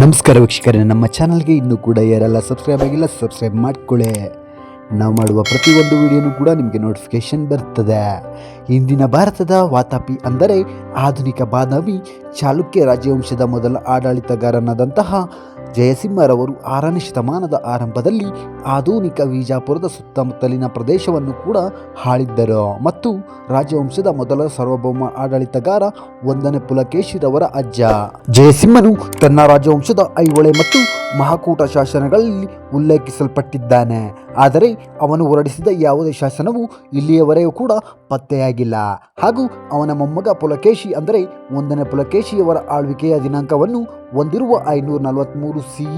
ನಮಸ್ಕಾರ ವೀಕ್ಷಕರೇ, ನಮ್ಮ ಚಾನಲ್ಗೆ ಇನ್ನೂ ಕೂಡ ಯಾರೆಲ್ಲ ಸಬ್ಸ್ಕ್ರೈಬ್ ಆಗಿಲ್ಲ, ಸಬ್ಸ್ಕ್ರೈಬ್ ಮಾಡ್ಕೊಳ್ಳಿ. ನಾವು ಮಾಡುವ ಪ್ರತಿಯೊಂದು ವಿಡಿಯೋನೂ ಕೂಡ ನಿಮಗೆ ನೋಟಿಫಿಕೇಶನ್ ಬರ್ತದೆ. ಇಂದಿನ ಭಾರತದ ವಾತಾಪಿ ಅಂದರೆ ಆಧುನಿಕ ಬಾದಾಮಿ ಚಾಲುಕ್ಯ ರಾಜವಂಶದ ಮೊದಲ ಆಡಳಿತಗಾರನಾದಂತಹ ಜಯಸಿಂಹರವರು ಆರನೇ ಶತಮಾನದ ಆರಂಭದಲ್ಲಿ ಆಧುನಿಕ ವಿಜಾಪುರದ ಸುತ್ತಮುತ್ತಲಿನ ಪ್ರದೇಶವನ್ನು ಕೂಡ ಆಳಿದ್ದರು ಮತ್ತು ರಾಜವಂಶದ ಮೊದಲ ಸಾರ್ವಭೌಮ ಆಡಳಿತಗಾರ ಒಂದನೇ ಪುಲಕೇಶಿರವರ ಅಜ್ಜ. ಜಯಸಿಂಹನು ತನ್ನ ರಾಜವಂಶದ ಐಹೊಳೆ ಮತ್ತು ಮಹಾಕೂಟ ಶಾಸನಗಳಲ್ಲಿ ಉಲ್ಲೇಖಿಸಲ್ಪಟ್ಟಿದ್ದಾನೆ. ಆದರೆ ಅವನು ಹೊರಡಿಸಿದ ಯಾವುದೇ ಶಾಸನವು ಇಲ್ಲಿಯವರೆಗೂ ಕೂಡ ಪತ್ತೆಯಾಗಿಲ್ಲ. ಹಾಗೂ ಅವನ ಮೊಮ್ಮಗ ಪುಲಕೇಶಿ ಅಂದರೆ ಒಂದನೇ ಪುಲಕೇಶಿಯವರ ಆಳ್ವಿಕೆಯ ದಿನಾಂಕವನ್ನು ಹೊಂದಿರುವ ಐನೂರ ನಲವತ್ತ್ಮೂರು ಸಿ,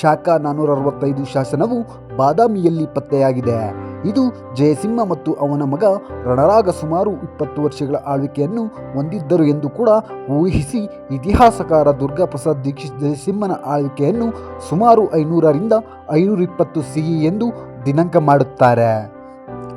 ಶಾಖ ನಾನ್ನೂರ ಅರವತ್ತೈದು ಶಾಸನವು ಬಾದಾಮಿಯಲ್ಲಿ ಪತ್ತೆಯಾಗಿದೆ. ಇದು ಜಯಸಿಂಹ ಮತ್ತು ಅವನ ಮಗ ರಣರಾಗ ಸುಮಾರು ಇಪ್ಪತ್ತು ವರ್ಷಗಳ ಆಳ್ವಿಕೆಯನ್ನು ಹೊಂದಿದ್ದರು ಎಂದು ಕೂಡ ಊಹಿಸಿ ಇತಿಹಾಸಕಾರ ದುರ್ಗಾ ಪ್ರಸಾದ್ ದೀಕ್ಷಿತ್ ಜಯಸಿಂಹನ ಆಳ್ವಿಕೆಯನ್ನು ಸುಮಾರು ಐನೂರರಿಂದ ಐನೂರ ಇಪ್ಪತ್ತು ಸಿಹಿ ಎಂದು ದಿನಾಂಕ ಮಾಡುತ್ತಾರೆ.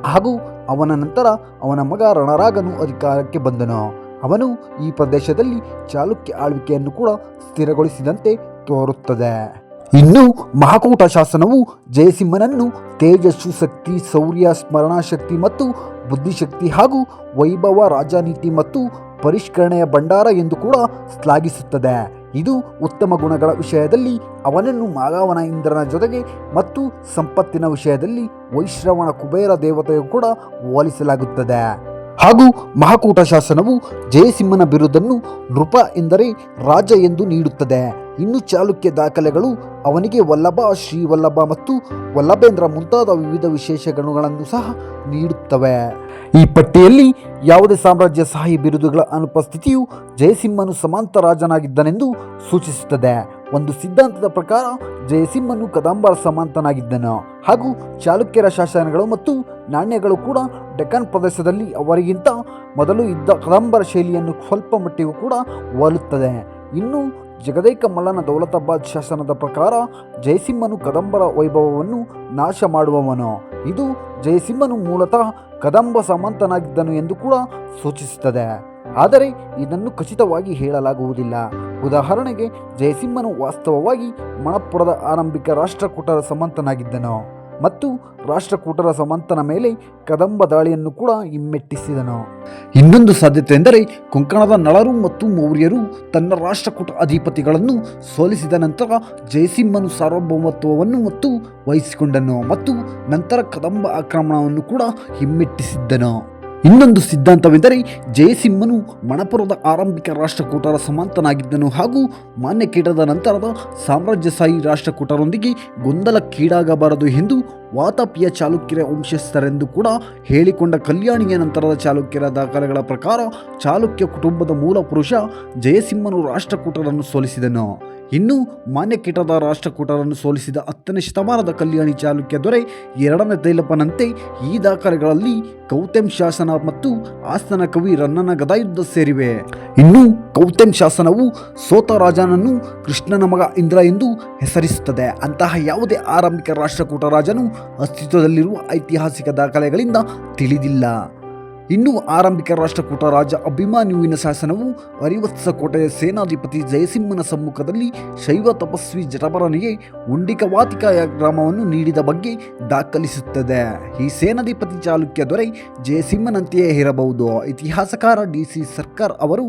ಹಾಗೂ ಅವನ ನಂತರ ಅವನ ಮಗ ರಣರಾಗನು ಅಧಿಕಾರಕ್ಕೆ ಬಂದನು. ಅವನು ಈ ಪ್ರದೇಶದಲ್ಲಿ ಚಾಲುಕ್ಯ ಆಳ್ವಿಕೆಯನ್ನು ಕೂಡ ಸ್ಥಿರಗೊಳಿಸಿದಂತೆ ತೋರುತ್ತದೆ. ಇನ್ನು ಮಹಾಕೂಟ ಶಾಸನವು ಜಯಸಿಂಹನನ್ನು ತೇಜಸ್ಸು ಶಕ್ತಿ ಶೌರ್ಯ ಸ್ಮರಣಾಶಕ್ತಿ ಮತ್ತು ಬುದ್ಧಿಶಕ್ತಿ ಹಾಗೂ ವೈಭವ ರಾಜನೀತಿ ಮತ್ತು ಪರಿಷ್ಕರಣೆಯ ಭಂಡಾರ ಎಂದು ಕೂಡ ಶ್ಲಾಘಿಸುತ್ತದೆ. ಇದು ಉತ್ತಮ ಗುಣಗಳ ವಿಷಯದಲ್ಲಿ ಅವನನ್ನು ಮಾಗಾವನ ಇಂದ್ರನ ಜೊತೆಗೆ ಮತ್ತು ಸಂಪತ್ತಿನ ವಿಷಯದಲ್ಲಿ ವೈಶ್ರವಣ ಕುಬೇರ ದೇವತೆಯು ಕೂಡ ಹೋಲಿಸಲಾಗುತ್ತದೆ. ಹಾಗೂ ಮಹಾಕೂಟ ಶಾಸನವು ಜಯಸಿಂಹನ ಬಿರುದನ್ನು ನೃಪ ಎಂದರೆ ರಾಜ ಎಂದು ನೀಡುತ್ತದೆ. ಇನ್ನು ಚಾಲುಕ್ಯ ದಾಖಲೆಗಳು ಅವನಿಗೆ ವಲ್ಲಭ, ಶ್ರೀವಲ್ಲಭ ಮತ್ತು ವಲ್ಲಭೇಂದ್ರ ಮುಂತಾದ ವಿವಿಧ ವಿಶೇಷ ಗಣಗಳನ್ನು ಸಹ ನೀಡುತ್ತವೆ. ಈ ಪಟ್ಟಿಯಲ್ಲಿ ಯಾವುದೇ ಸಾಮ್ರಾಜ್ಯ ಸಹಾಯಿ ಬಿರುದುಗಳ ಅನುಪಸ್ಥಿತಿಯು ಜಯಸಿಂಹನು ಸಮಾಂತ ರಾಜನಾಗಿದ್ದನೆಂದು ಸೂಚಿಸುತ್ತದೆ. ಒಂದು ಸಿದ್ಧಾಂತದ ಪ್ರಕಾರ ಜಯಸಿಂಹನು ಕದಂಬರ ಸಮಾಂತನಾಗಿದ್ದನು. ಹಾಗೂ ಚಾಲುಕ್ಯರ ಶಾಸನಗಳು ಮತ್ತು ನಾಣ್ಯಗಳು ಕೂಡ ಡೆಕ್ಕನ್ ಪ್ರದೇಶದಲ್ಲಿ ಅವರಿಗಿಂತ ಮೊದಲು ಇದ್ದ ಕದಂಬರ ಶೈಲಿಯನ್ನು ಸ್ವಲ್ಪ ಮಟ್ಟಿಗೂ ಕೂಡ ಹೋಲುತ್ತದೆ. ಇನ್ನು ಜಗದೇಕ ಮಲ್ಲನ ದೌಲತಾಬಾದ್ ಶಾಸನದ ಪ್ರಕಾರ ಜಯಸಿಂಹನು ಕದಂಬರ ವೈಭವವನ್ನು ನಾಶ ಮಾಡುವವನು. ಇದು ಜಯಸಿಂಹನು ಮೂಲತಃ ಕದಂಬ ಸಾಮಂತನಾಗಿದ್ದನು ಎಂದು ಕೂಡ ಸೂಚಿಸುತ್ತದೆ. ಆದರೆ ಇದನ್ನು ಖಚಿತವಾಗಿ ಹೇಳಲಾಗುವುದಿಲ್ಲ. ಉದಾಹರಣೆಗೆ ಜಯಸಿಂಹನು ವಾಸ್ತವವಾಗಿ ಮಣಪುರದ ಆರಂಭಿಕ ರಾಷ್ಟ್ರಕೂಟರ ಸಮಂತನಾಗಿದ್ದನು. ಮತ್ತು ರಾಷ್ಟ್ರಕೂಟರ ಸಮಂತನ ಮೇಲೆ ಕದಂಬ ದಾಳಿಯನ್ನು ಕೂಡ ಹಿಮ್ಮೆಟ್ಟಿಸಿದನು. ಇನ್ನೊಂದು ಸಾಧ್ಯತೆ ಎಂದರೆ ಕೊಂಕಣದ ನಳರು ಮತ್ತು ಮೌರ್ಯರು ತನ್ನ ರಾಷ್ಟ್ರಕೂಟ ಅಧಿಪತಿಗಳನ್ನು ಸೋಲಿಸಿದ ನಂತರ ಜಯಸಿಂಹನು ಸಾರ್ವಭೌಮತ್ವವನ್ನು ಮತ್ತು ವಹಿಸಿಕೊಂಡನು ಮತ್ತು ನಂತರ ಕದಂಬ ಆಕ್ರಮಣವನ್ನು ಕೂಡ ಹಿಮ್ಮೆಟ್ಟಿಸಿದ್ದನು. ಇನ್ನೊಂದು ಸಿದ್ಧಾಂತವೆಂದರೆ ಜಯಸಿಂಹನು ಮಣಪುರದ ಆರಂಭಿಕ ರಾಷ್ಟ್ರಕೂಟರ ಸಮಾಂತನಾಗಿದ್ದನು ಹಾಗೂ ಮಾನ್ಯಕೀಟದ ನಂತರದ ಸಾಮ್ರಾಜ್ಯಶಾಹಿ ರಾಷ್ಟ್ರಕೂಟರೊಂದಿಗೆ ಗೊಂದಲಕ್ಕೀಡಾಗಬಾರದು ಎಂದು ವಾತಾಪಿಯ ಚಾಲುಕ್ಯರ ವಂಶಸ್ಥರೆಂದು ಕೂಡ ಹೇಳಿಕೊಂಡ ಕಲ್ಯಾಣಿಯ ನಂತರದ ಚಾಲುಕ್ಯರ ದಾಖಲೆಗಳ ಪ್ರಕಾರ ಚಾಲುಕ್ಯ ಕುಟುಂಬದ ಮೂಲ ಪುರುಷ ಜಯಸಿಂಹನು ರಾಷ್ಟ್ರಕೂಟರನ್ನು ಸೋಲಿಸಿದನು. ಇನ್ನು ಮಾನ್ಯಕೀಟದ ರಾಷ್ಟ್ರಕೂಟರನ್ನು ಸೋಲಿಸಿದ ಹತ್ತನೇ ಶತಮಾನದ ಕಲ್ಯಾಣಿ ಚಾಲುಕ್ಯ ದೊರೆ ಎರಡನೇ ತೈಲಪ್ಪನಂತೆ ಈ ದಾಖಲೆಗಳಲ್ಲಿ ಕೌತೆಂ ಶಾಸನ ಮತ್ತು ಆಸ್ತನ ಕವಿ ರನ್ನನ ಗದಾಯುದ್ಧ ಸೇರಿವೆ. ಇನ್ನು ಕೌತೆಂ ಶಾಸನವು ಸೋತ ರಾಜನನ್ನು ಕೃಷ್ಣನ ಮಗ ಇಂದ್ರ ಎಂದು ಹೆಸರಿಸುತ್ತದೆ. ಅಂತಹ ಯಾವುದೇ ಆರಂಭಿಕ ರಾಷ್ಟ್ರಕೂಟ ರಾಜನು ಅಸ್ತಿತ್ವದಲ್ಲಿರುವ ಐತಿಹಾಸಿಕ ದಾಖಲೆಗಳಿಂದ ತಿಳಿದಿಲ್ಲ. ಇನ್ನು ಆರಂಭಿಕ ರಾಷ್ಟ್ರಕೂಟ ರಾಜ ಅಭಿಮಾನ್ಯುವಿನ ಶಾಸನವು ಅರಿವತ್ಸ ಕೋಟೆಯ ಸೇನಾಧಿಪತಿ ಜಯಸಿಂಹನ ಸಮ್ಮುಖದಲ್ಲಿ ಶೈವ ತಪಸ್ವಿ ಜಟಬರನಿಗೆ ಉಂಡಿಕವಾತಿಕಾಯ ಗ್ರಾಮವನ್ನು ನೀಡಿದ ಬಗ್ಗೆ ದಾಖಲಿಸುತ್ತದೆ. ಈ ಸೇನಾಧಿಪತಿ ಚಾಲುಕ್ಯ ದೊರೆ ಜಯಸಿಂಹನಂತೆಯೇ ಇರಬಹುದು ಇತಿಹಾಸಕಾರ ಡಿ ಸಿ ಸರ್ಕಾರ್ ಅವರು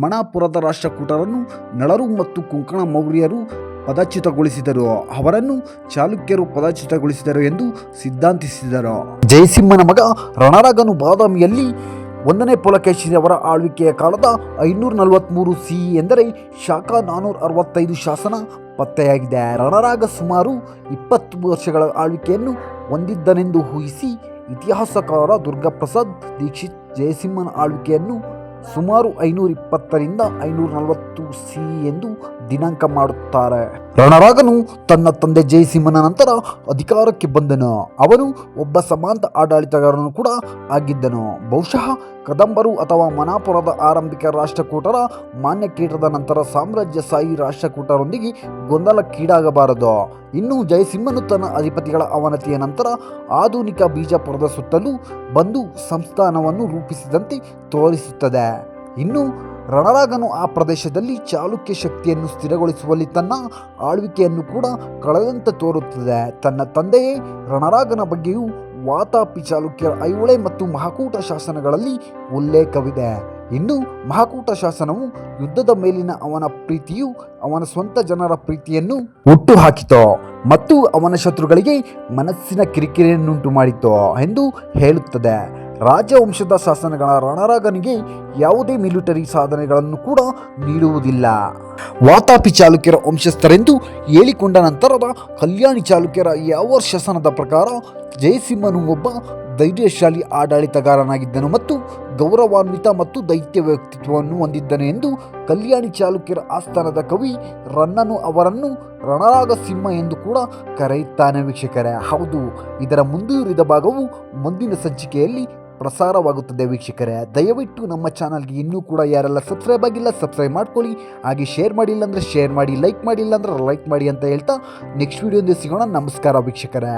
ಮಣಾಪುರದ ರಾಷ್ಟ್ರಕೂಟರನ್ನು ನಳರು ಮತ್ತು ಕುಂಕಣ ಮೌರ್ಯರು ಪದಚ್ಯುತಗೊಳಿಸಿದರು. ಅವರನ್ನು ಚಾಲುಕ್ಯರು ಪದಚ್ಯುತಗೊಳಿಸಿದರು ಎಂದು ಸಿದ್ಧಾಂತಿಸಿದರು. ಜಯಸಿಂಹನ ಮಗ ರಣರಾಗನು ಬಾದಾಮಿಯಲ್ಲಿ ಒಂದನೇ ಪುಲಕೇಶಿಯವರ ಆಳ್ವಿಕೆಯ ಕಾಲದ ಐನೂರ ನಲವತ್ತ್ಮೂರು ಸಿ ಎಂದರೆ ಶಾಖ ನಾನ್ನೂರ ಅರವತ್ತೈದು ಶಾಸನ ಪತ್ತೆಯಾಗಿದೆ. ರಣರಾಗ ಸುಮಾರು ಇಪ್ಪತ್ತು ವರ್ಷಗಳ ಆಳ್ವಿಕೆಯನ್ನು ಹೊಂದಿದ್ದನೆಂದು ಊಹಿಸಿ ಇತಿಹಾಸಕಾರ ದುರ್ಗಾಪ್ರಸಾದ್ ದೀಕ್ಷಿತ್ ಜಯಸಿಂಹನ ಆಳ್ವಿಕೆಯನ್ನು ಸುಮಾರು ಐನೂರ ಇಪ್ಪತ್ತರಿಂದ ಐನೂರ ನಲವತ್ತು ಸಿ ಎಂದು ದಿನಾಂಕ ಮಾಡುತ್ತಾರೆ. ರಣರಾಗನು ತನ್ನ ತಂದೆ ಜಯಸಿಂಹನ ನಂತರ ಅಧಿಕಾರಕ್ಕೆ ಬಂದನು. ಅವನು ಒಬ್ಬ ಸಮಾಂತ ಆಡಳಿತಗಾರನು ಕೂಡ ಆಗಿದ್ದನು. ಬಹುಶಃ ಕದಂಬರು ಅಥವಾ ಮನಾಪುರದ ಆರಂಭಿಕ ರಾಷ್ಟ್ರಕೂಟರ ಮಾನ್ಯ ಕೀಟದ ನಂತರ ಸಾಮ್ರಾಜ್ಯಶಾಹಿ ರಾಷ್ಟ್ರಕೂಟರೊಂದಿಗೆ ಗೊಂದಲಕ್ಕೀಡಾಗಬಾರದು. ಇನ್ನು ಜಯಸಿಂಹನು ತನ್ನ ಅಧಿಪತಿಗಳ ಅವನತಿಯ ನಂತರ ಆಧುನಿಕ ಬೀಜಪುರದ ಸುತ್ತಲೂ ಬಂದು ಸಂಸ್ಥಾನವನ್ನು ರೂಪಿಸಿದಂತೆ ತೋರಿಸುತ್ತದೆ. ಇನ್ನು ರಣರಾಗನು ಆ ಪ್ರದೇಶದಲ್ಲಿ ಚಾಲುಕ್ಯ ಶಕ್ತಿಯನ್ನು ಸ್ಥಿರಗೊಳಿಸುವಲ್ಲಿ ತನ್ನ ಆಳ್ವಿಕೆಯನ್ನು ಕೂಡ ಕಳೆದಂತೆ ತೋರುತ್ತದೆ. ತನ್ನ ತಂದೆಯೇ ರಣರಾಗನ ಬಗ್ಗೆಯೂ ವಾತಾಪಿ ಚಾಲುಕ್ಯರ ಐಹೊಳೆ ಮತ್ತು ಮಹಾಕೂಟ ಶಾಸನಗಳಲ್ಲಿ ಉಲ್ಲೇಖವಿದೆ. ಇನ್ನು ಮಹಾಕೂಟ ಶಾಸನವು ಯುದ್ಧದ ಮೇಲಿನ ಅವನ ಪ್ರೀತಿಯು ಅವನ ಸ್ವಂತ ಜನರ ಪ್ರೀತಿಯನ್ನು ಹುಟ್ಟುಹಾಕಿತು ಮತ್ತು ಅವನ ಶತ್ರುಗಳಿಗೆ ಮನಸ್ಸಿನ ಕಿರಿಕಿರಿಯನ್ನುಂಟು ಮಾಡಿತು ಎಂದು ಹೇಳುತ್ತದೆ. ರಾಜವಂಶದ ಶಾಸನಗಳ ರಣರಾಗನಿಗೆ ಯಾವುದೇ ಮಿಲಿಟರಿ ಸಾಧನೆಗಳನ್ನು ಕೂಡ ನೀಡುವುದಿಲ್ಲ. ವಾತಾಪಿ ಚಾಲುಕ್ಯರ ವಂಶಸ್ಥರೆಂದು ಹೇಳಿಕೊಂಡ ನಂತರದ ಕಲ್ಯಾಣಿ ಚಾಲುಕ್ಯರ ಯಾವ ಶಾಸನದ ಪ್ರಕಾರ ಜಯಸಿಂಹನು ಒಬ್ಬ ಧೈರ್ಯಶಾಲಿ ಆಡಳಿತಗಾರನಾಗಿದ್ದನು ಮತ್ತು ಗೌರವಾನ್ವಿತ ಮತ್ತು ದೈತ್ಯ ವ್ಯಕ್ತಿತ್ವವನ್ನು ಹೊಂದಿದ್ದನು ಎಂದು ಕಲ್ಯಾಣಿ ಚಾಲುಕ್ಯರ ಆಸ್ಥಾನದ ಕವಿ ರನ್ನನು ಅವರನ್ನು ರಣರಾಗ ಸಿಂಹ ಎಂದು ಕೂಡ ಕರೆಯುತ್ತಾನೆ ವೀಕ್ಷಕರೇ. ಹೌದು, ಇದರ ಮುಂದುವರಿದ ಭಾಗವು ಮುಂದಿನ ಸಂಚಿಕೆಯಲ್ಲಿ ಪ್ರಸಾರವಾಗುತ್ತದೆ ವೀಕ್ಷಕರೇ. ದಯವಿಟ್ಟು ನಮ್ಮ ಚಾನಲ್ಗೆ ಇನ್ನೂ ಕೂಡ ಯಾರೆಲ್ಲ ಸಬ್ಸ್ಕ್ರೈಬ್ ಆಗಿಲ್ಲ, ಸಬ್ಸ್ಕ್ರೈಬ್ ಮಾಡ್ಕೊಳ್ಳಿ. ಹಾಗೆ ಶೇರ್ ಮಾಡಿಲ್ಲ ಅಂದರೆ ಶೇರ್ ಮಾಡಿ, ಲೈಕ್ ಮಾಡಿಲ್ಲ ಅಂದರೆ ಲೈಕ್ ಮಾಡಿ ಅಂತ ಹೇಳ್ತಾ ನೆಕ್ಸ್ಟ್ ವಿಡಿಯೋದಿಂದ ಸಿಗೋಣ. ನಮಸ್ಕಾರ ವೀಕ್ಷಕರೇ.